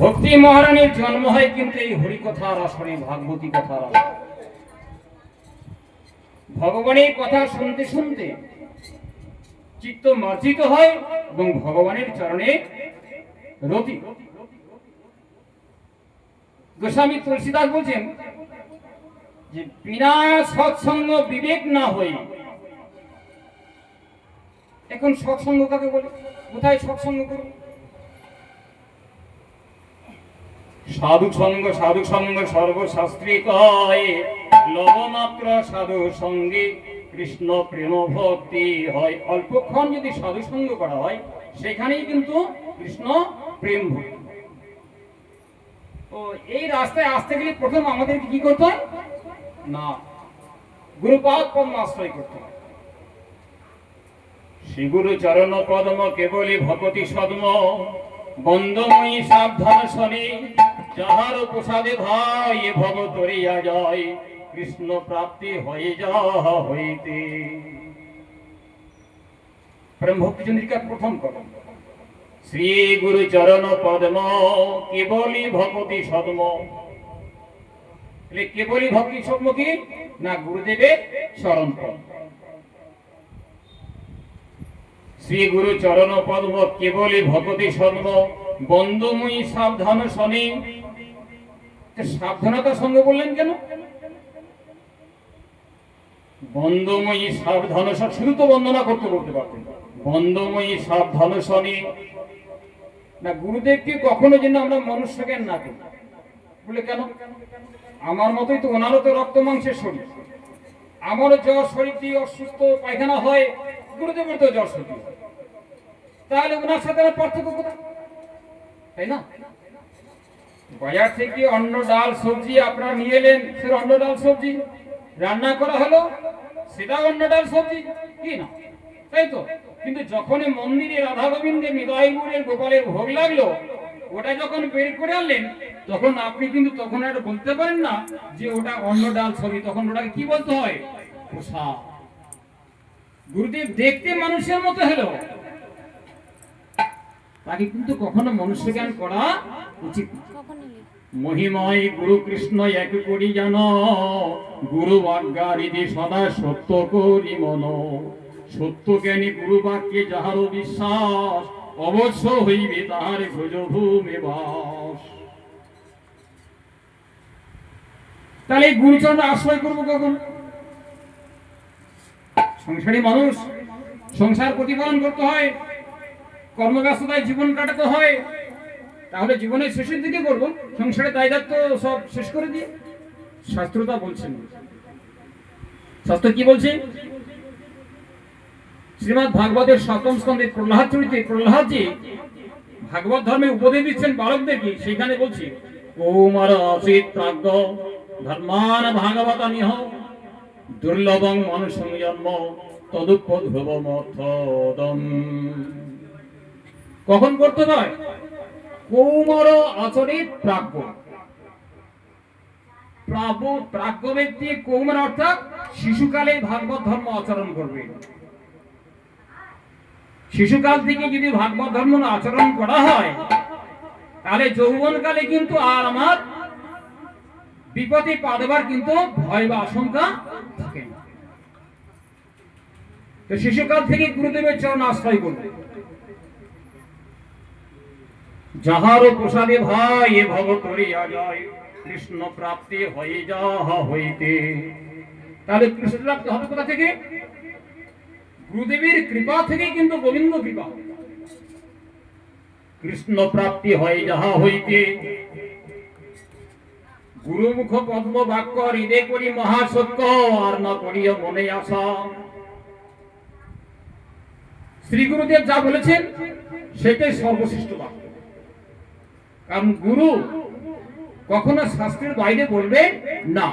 ভক্তি মহারানীর জন্ম হয় কিন্তু এই হরিকথার আসরে ভাগবতী কথার আসরে ভগবানের কথা শুনতে শুনতে চিত্ত মার্জিত হয় এবং ভগবানের চরণে রতি। গোস্বামী তুলসীদাস বলছেন যে, বিনা সৎসঙ্গ বিবেক না হয়ে, এখন সৎসঙ্গ কাকে বলে? কোথায় সৎসঙ্গ করুন সাধু সঙ্গ সাধু সঙ্গ সর্বশাস্ত্রী কয় লবমাত্র সাধু সঙ্গে কৃষ্ণ প্রেম ভক্তি হয়। অল্পক্ষণ যদি সাধু সঙ্গ করা হয়, সেখানেই কিন্তু কৃষ্ণ প্রেম ভক্তি। তো এই রাস্তায় আসতে গেলে প্রথম আমাদেরকে কি করতে হয়? না, গুরুপাদ পদ্ম আশ্রয় করতে হয়। শ্রী গুরু চরণ পদ্ম কেবলই ভকতি সদ্ম। বন্দময়ী সাবধান শনি। যাহার প্রসাদে ভাই, ভব তরিয়া যায় কৃষ্ণ প্রাপ্তি হয়ে যাহা হইতে। প্রেম ভক্তি চন্দ্রিকা প্রথম করম শ্রী গুরু চরণ পদ্ম কেবলি ভকতি সদ্ম। তাহলে কেবলি ভক্তি সদ্ম কি? না গুরুদেবের শরণ পদ্ম। শ্রী গুরু চরণ পদ্ম কেবলি ভগতি সন্ম বন্ধুময়ী সাবধান শনি সাবধানতার সঙ্গে বললেন কেন? বন্ধময়ী সাবধান শুধু তো বন্দনা করতে করতে পারতেন। বন্ধময়ী সাবধান শনি না, গুরুদেবকে কখনো যেন আমরা মনুষ্য জ্ঞান না করি বলে কেন? আমার মতোই তো ওনারও তো রক্ত মাংসের শরীর। আমারও জ্বর শরীর দিয়ে অসুস্থ পায়খানা হয়, গুরুদেবের তো জ্বর শরীর। তাহলে ওনার সাথে পার্থক্য কোথায়? তাই না? বাজার থেকে অন্ন ডাল, সবজি আপনারা নিয়ে এলেন সে অন্ন ডাল, সবজি। রান্না করা হলো সেটা অন্ন ডাল, সবজি। কি না? তাই তো? কিন্তু যখন মন্দিরে রাধা গোবিন্দের নিদায়গুরের গোপালের ভোগ লাগল, ওটা যখন বের করে আনলেন, তখন আপনি কিন্তু তখন আর বলতে পারেন না যে ওটা অন্ন ডাল ছবি তখন ওটাকে কি বলতে হয়? গুরুদেব দেখতে মানুষের মতো হলো। তাকে কিন্তু কখনো মনুষ্য জ্ঞান করা উচিত। মহিময় গুরু কৃষ্ণ এক করি জান গুরু আজ্ঞারিদি সদা সত্য করি মন। সত্য জ্ঞানী গুরু বাক্যে যাহার বিশ্বাস অবশ্য হইবে তাহার ভুজভূমে বাস। তাহলে এই গুরুচরণ আশ্রয় করব কখন? সংসারী মানুষ সংসার প্রতিপালন করতে হয়। কর্মব্যস্ততায় জীবন কাটাতে হয়, তাহলে জীবনের শেষের দিকে করব সংসারে দায় দায়িত্ব সব শেষ করে দিয়ে? শাস্ত্রতা বলছেন। শাস্ত্র কি বলছে? শ্রীমৎ ভাগবতের সপ্তম স্কন্ধে প্রহ্লাদ চরিত্রে প্রহ্লাদজি ভাগবত ধর্মে উপদেশ দিচ্ছেন বালকদেরকে সেখানে বলছে, কৌমার অসিত প্রাজ্ঞ, ধর্মান ভাগবত নিহ, দুর্লভং মনুষ্য জন্ম তদুপধ্রুব মথদম কখন করতে হয়? কৌমর আচরিত প্রাজ্ঞ। প্রাজ্ঞ প্রাজ্ঞ ব্যক্তি কৌমর অর্থাৎ শিশুকালে ভাগবত ধর্ম আচরণ করবে। শিশুকাল থেকে যদি ভাগবত ধর্ম আচরণ করা হয়, তাহলে যৌবনকালে কিন্তু আর আমার বিপদে পা দেবার কিন্তু ভয় বা আশঙ্কা থাকে তো শিশুকাল থেকে গুরুদেবের চরণ আশ্রয় করবে। যাহার প্রসাদে ভাই, এ ভব করিয়া যায়। কৃষ্ণ প্রাপ্তি হয়ে যাহা হইতে। তাহলে কৃষ্ণ প্রাপ্তি হবে কোথা থেকে? গুরুদেবের কৃপা থেকে কিন্তু গোবিন্দ কৃপা। কৃষ্ণ প্রাপ্তি হয় যাহা হইতে। গুরুমুখ পদ্ম বাক্য হৃদয় করি মহাসত্য, আর না করিয়া মনে আসা শ্রী গুরুদেব যা বলেছেন, সেটাই সর্বশ্রেষ্ঠ বাক্য। কারণ গুরু কখনো শাস্ত্রের বাইরে বলবে না।